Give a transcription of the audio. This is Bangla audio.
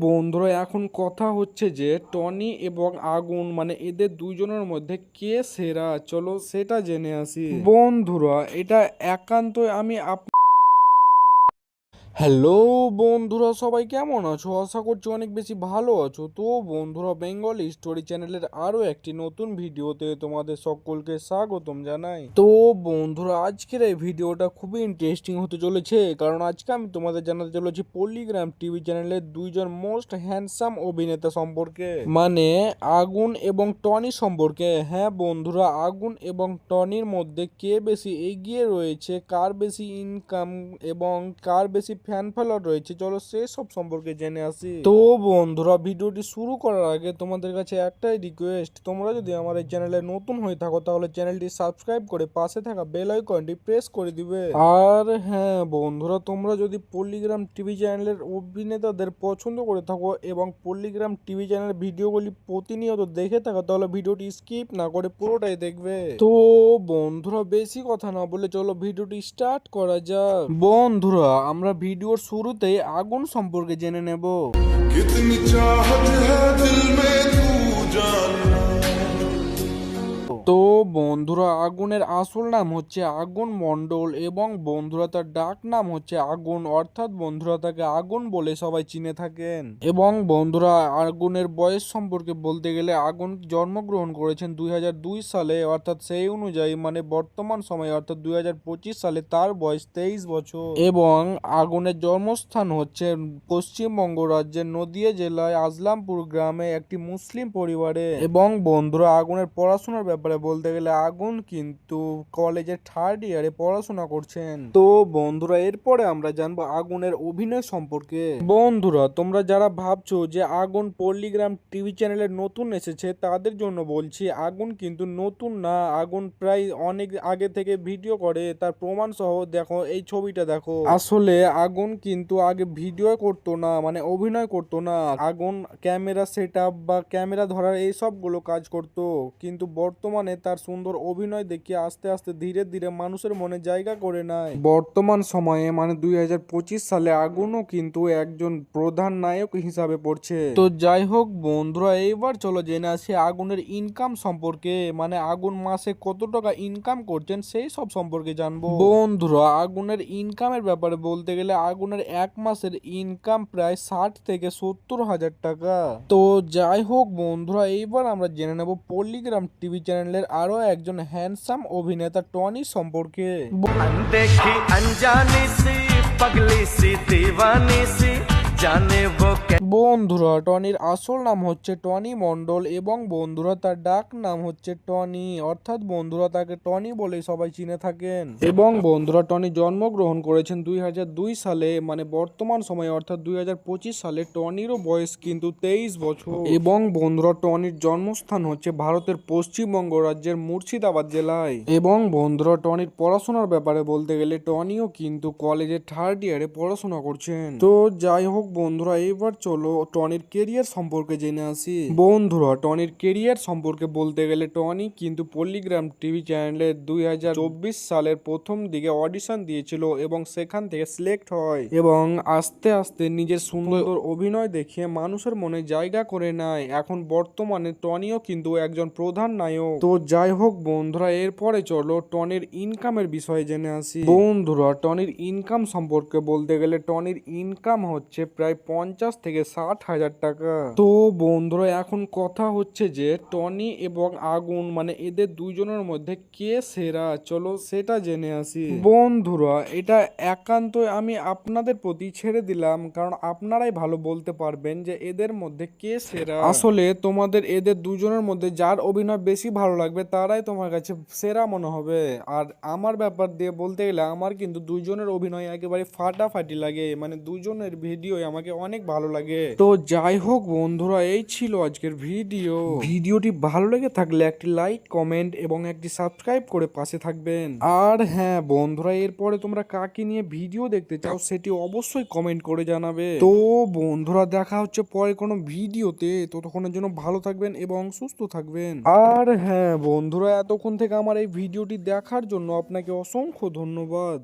বন্ধুরা, এখন কথা হচ্ছে যে টনি এবং আগুন মানে এদের দুজনের মধ্যে কে সেরা? চলো সেটা জেনে আসি। বন্ধুরা, এটা একান্তই আমি আপ হ্যালো বন্ধুরা, সবাই কেমন আছো? আশা করছি অনেক বেশি ভালো আছো। তো বন্ধুরা বেঙ্গলি স্টোরি চ্যানেলের আরও একটি নতুন ভিডিওতে তোমাদের সকলকে স্বাগতম জানাই। তো বন্ধুরা, আজকের এই ভিডিওটা খুবই ইন্টারেস্টিং হতে চলেছে, কারণ আজকে আমি তোমাদের জানাতে চলেছি পলিগ্রাম টিভি চ্যানেলের দুইজন মোস্ট হ্যান্ডসাম অভিনেতা সম্পর্কে। মানে আগুন এবং টনি সম্পর্কে। হ্যাঁ বন্ধুরা, আগুন এবং টনির মধ্যে কে বেশি এগিয়ে রয়েছে, কার বেশি ইনকাম এবং কার বেশি ফ্যান ফলোয়ার রয়েছে। চলো সেসব সম্পর্কে জেনে আসি। তো বন্ধুরা, ভিডিওটি শুরু করার আগে তোমাদের কাছে একটাই রিকোয়েস্ট তোমরা যদি আমার এই চ্যানেলে নতুন হয়ে থাকো, তাহলে চ্যানেলটি সাবস্ক্রাইব করে পাশে থাকা বেল আইকনটি প্রেস করে দিবে। আর হ্যাঁ বন্ধুরা, তোমরা যদি পল্লিগ্রাম টিভি চ্যানেলের অভিনেতাদের পছন্দ করে থাকো এবং পল্লিগ্রাম টিভি চ্যানেলের ভিডিওগুলি প্রতিনিয়ত দেখে থাকো, তাহলে ভিডিওটি স্কিপ না করে পুরোটাই দেখবে। তো বন্ধুরা, বেশি কথা না বলে চলো ভিডিওটি স্টার্ট করা যাক। বন্ধুরা, আমরা ভিডিওর শুরুতে আগুন সম্পর্কে জেনে নেব। আগুনের আসল নাম হচ্ছে আগুন মণ্ডল এবং বন্ধুরা তার ডাক নাম হচ্ছে আগুন, অর্থাৎ বন্ধুরা তাকে আগুন বলে সবাই চিনে থাকেন। এবং বন্ধুরা, আগুনের বয়স সম্পর্কে বলতে গেলে আগুন জন্মগ্রহণ করেছেন দু হাজার দুই সালে, অর্থাৎ সেই অনুযায়ী মানে বর্তমান সময়ে, অর্থাৎ দু হাজার পঁচিশ সালে তার বয়স তেইশ বছর। এবং আগুনের জন্মস্থান হচ্ছে পশ্চিমবঙ্গ রাজ্যের নদিয়া জেলায় আজলামপুর গ্রামে একটি মুসলিম পরিবারে। এবং বন্ধুরা, আগুনের পড়াশোনার ব্যাপারে বলতে গেলে আগুন কিন্তু কলেজের থার্ড ইয়ারে পড়াশোনা করছেন। তো বন্ধুরা এরপরে আমরা জানব আগুনের অভিনয় সম্পর্কে। বন্ধুরা তোমরা যারা ভাবছ যে আগুন পল্লিগ্রাম টিভি চ্যানেলে নতুন এসেছে তাদের জন্য বলছি আগুন কিন্তু নতুন না। আগুন প্রায় অনেক আগে থেকে ভিডিও করে তার প্রমাণ সহ দেখো এই ছবিটা দেখো। আসলে আগুন কিন্তু আগে ভিডিও করতো না মানে অভিনয় করতো না। আগুন ক্যামেরা সেট বা ক্যামেরা ধরার এই সবগুলো কাজ করতো। কিন্তু বর্তমানে তার সুন্দর অভিনয় দেখে আস্তে আস্তে ধীরে ধীরে মানুষের মনে জায়গা করে নেয়। বর্তমান সময়ে মানে দুই হাজার পঁচিশ সালে আগুনও কিন্তু একজন প্রধান নায়ক হিসাবে পড়ছে। তো যাই হোক বন্ধুরা এইবার চলো জেনে আসি আগুনের ইনকাম সম্পর্কে। মানে আগুন মাসে কত টাকা ইনকাম করছেন সেই সব সম্পর্কে জানব। বন্ধুরা আগুনের ইনকামের ব্যাপারে বলতে গেলে আগুনের এক মাসের ইনকাম প্রায় ষাট থেকে সত্তর হাজার টাকা। তো যাই হোক বন্ধুরা এইবার আমরা জেনে নেব পল্লিগ্রাম টিভি চ্যানেলের আরও একজন হ্যান্ডসাম অভিনেতা টনি সম্পর্কে। দেখি অনজানি সি পাগলি সি দিওয়ানি সি বন্ধুরা, টনির আসল নাম হচ্ছে টনি মন্ডল এবং বন্ধুরা তার ডাক নাম হচ্ছে টনি। অর্থাৎ বন্ধুরা তাকে টনি বলে সবাই চিনে থাকেন। এবং বন্ধুরা, টনি জন্মগ্রহণ করেছেন দুই হাজার দুই সালে মানে বর্তমান সময়ে, অর্থাৎ দু হাজার পঁচিশ সালে। টনিরও বয়স কিন্তু তেইশ বছর। এবং বন্ধুরা, টনির জন্মস্থান হচ্ছে ভারতের পশ্চিমবঙ্গ রাজ্যের মুর্শিদাবাদ জেলায়। এবং বন্ধুরা, টনির পড়াশোনার ব্যাপারে বলতে গেলে, টনিও কিন্তু কলেজের থার্ড ইয়ারে পড়াশোনা করছেন। তো যাই হোক বন্ধুরা, এবার চলো টনির কেরিয়ার সম্পর্কে জেনে আসি। বন্ধুরা, টনির কেরিয়ার সম্পর্কে বলতে গেলে টনি কিন্তু পল্লিগ্রাম টিভি চ্যানেলে দুই হাজার চব্বিশ সালের প্রথম দিকে অডিশন দিয়েছিল এবং সেখান থেকে সিলেক্ট হয় এবং আস্তে আস্তে নিজের সুন্দর অভিনয় দেখিয়ে মানুষের মনে জায়গা করে নেয়। এখন বর্তমানে টনিও কিন্তু একজন প্রধান নায়ক। তো যাই হোক বন্ধুরা, এরপরে চলো টনির ইনকামের বিষয়ে জেনে আসি। বন্ধুরা, টনির ইনকাম সম্পর্কে বলতে গেলে টনির ইনকাম হচ্ছে প্রায় পঞ্চাশ থেকে ষাট হাজার টাকা। তো বন্ধুরা, এখন কথা হচ্ছে যে টনি এবং আগুন মানে এদের দুইজনের মধ্যে কে সেরা? চলো সেটা জেনে আসি। বন্ধুরা, এটা একান্তই আমি আপনাদের প্রতি ছেড়ে দিলাম, কারণ আপনারাই ভালো বলতে পারবেন যে এদের মধ্যে কে সেরা। আসলে তোমাদের এদের দুজনের মধ্যে যার অভিনয় বেশি ভালো লাগবে, তারাই তোমার কাছে সেরা মনে হবে। আর আমার ব্যাপার দিয়ে বলতে গেলে, আমার কিন্তু দুইজনের অভিনয় একেবারে ফাটাফাটি লাগে মানে দুজনের ভিডিও আমাকে অনেক ভালো লাগে। তো যাই হোক বন্ধুরা এই ছিল আজকের ভিডিও। ভিডিওটি ভালো লেগে থাকলে একটি লাইক কমেন্ট এবং একটি সাবস্ক্রাইব করে পাশে থাকবেন। আর হ্যাঁ বন্ধুরা এরপরে তোমরা কাকে নিয়ে ভিডিও দেখতে চাও সেটি অবশ্যই কমেন্ট করে জানাবে। তো বন্ধুরা দেখা হচ্ছে পরে কোনো ভিডিওতে। ততক্ষণের জন্য ভালো থাকবেন এবং সুস্থ থাকবেন। আর হ্যাঁ বন্ধুরা এতক্ষণ থেকে আমার এই ভিডিওটি দেখার জন্য আপনাকে অসংখ্য ধন্যবাদ।